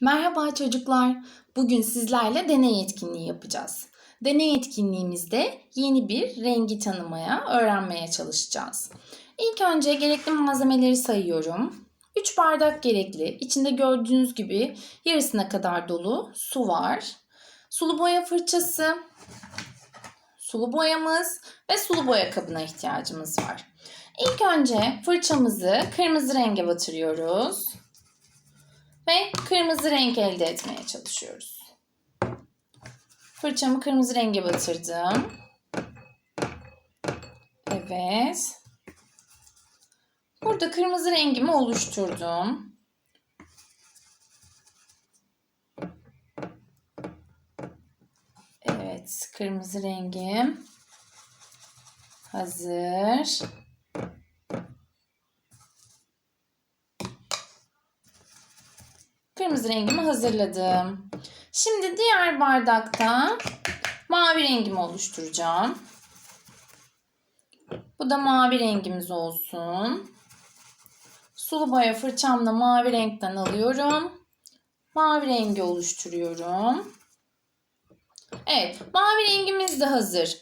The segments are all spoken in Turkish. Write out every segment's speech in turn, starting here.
Merhaba çocuklar. Bugün sizlerle deney etkinliği yapacağız. Deney etkinliğimizde yeni bir rengi tanımaya, öğrenmeye çalışacağız. İlk önce gerekli malzemeleri sayıyorum. 3 bardak gerekli. İçinde gördüğünüz gibi yarısına kadar dolu su var. Sulu boya fırçası, sulu boyamız ve sulu boya kabına ihtiyacımız var. İlk önce fırçamızı kırmızı renge batırıyoruz ve kırmızı renk elde etmeye çalışıyoruz. Fırçamı kırmızı renge batırdım. Evet. Burada kırmızı rengimi oluşturdum. Evet, kırmızı rengim hazır. Kırmızı rengimi hazırladım. Şimdi diğer bardakta mavi rengimi oluşturacağım. Bu da mavi rengimiz olsun. Sulu boya fırçamla mavi renkten alıyorum. Mavi rengi oluşturuyorum. Evet, mavi rengimiz de hazır.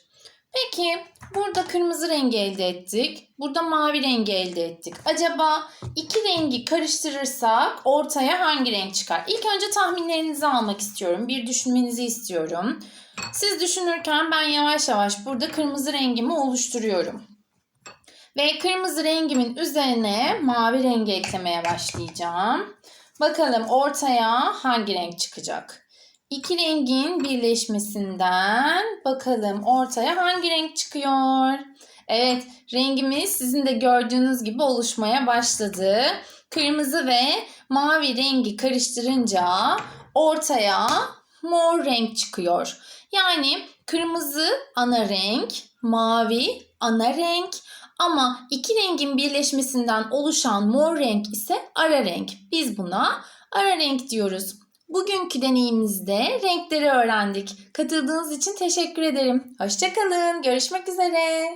Peki, burada kırmızı rengi elde ettik. Burada mavi rengi elde ettik. Acaba iki rengi karıştırırsak ortaya hangi renk çıkar? İlk önce tahminlerinizi almak istiyorum. Bir düşünmenizi istiyorum. Siz düşünürken ben yavaş yavaş burada kırmızı rengimi oluşturuyorum. Ve kırmızı rengimin üzerine mavi rengi eklemeye başlayacağım. Bakalım ortaya hangi renk çıkacak? İki rengin birleşmesinden bakalım ortaya hangi renk çıkıyor? Evet, rengimiz sizin de gördüğünüz gibi oluşmaya başladı. Kırmızı ve mavi rengi karıştırınca ortaya mor renk çıkıyor. Yani kırmızı ana renk, mavi ana renk ama iki rengin birleşmesinden oluşan mor renk ise ara renk. Biz buna ara renk diyoruz. Bugünkü deneyimizde renkleri öğrendik. Katıldığınız için teşekkür ederim. Hoşçakalın. Görüşmek üzere.